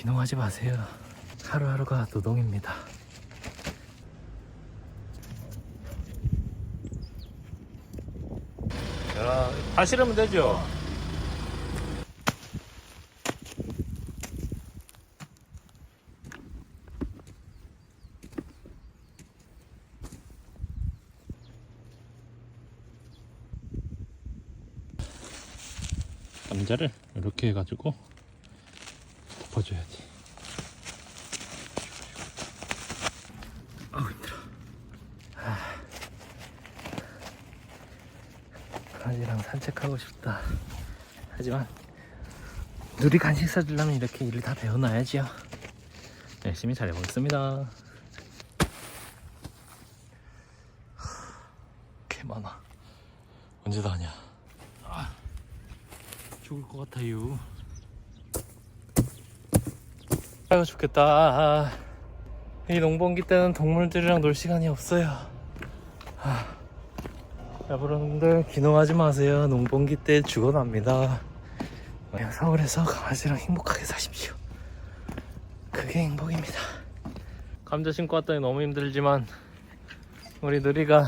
기농하지 마세요. 하루하루가 노동입니다. 야, 다 실으면 되죠? 감자를 이렇게 해가지고 덮어줘야지. 아우 힘들어. 아. 강아지랑 산책하고 싶다. 하지만 누리 간식 사주려면 이렇게 일을 다 배워놔야지요. 열심히 잘 해보겠습니다. 개 많아. 언제 다 하냐? 아, 죽을 것 같아요. 아이고 죽겠다. 아, 이 농번기 때는 동물들이랑 놀 시간이 없어요. 하, 여러분들 기농하지 마세요. 농번기 때 죽어납니다. 그냥 서울에서 강아지랑 행복하게 사십시오. 그게 행복입니다. 감자 신고 왔더니 너무 힘들지만 우리 누리가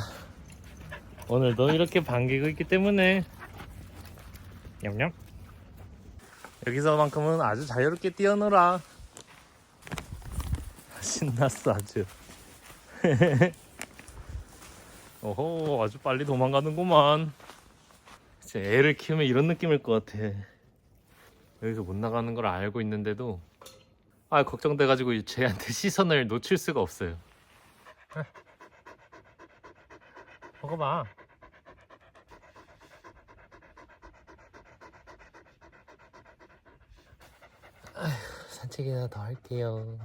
오늘도 이렇게 반기고 있기 때문에 냠냠 여기서만큼은 아주 자유롭게 뛰어놀아. 신났어 아주. 오호 아주 빨리 도망가는구만. 진짜 애를 키우면 이런 느낌일 것 같아. 여기서 못 나가는 걸 알고 있는데도 아 걱정돼가지고 쟤한테 시선을 놓칠 수가 없어요. 먹어봐. 산책이나 더 할게요.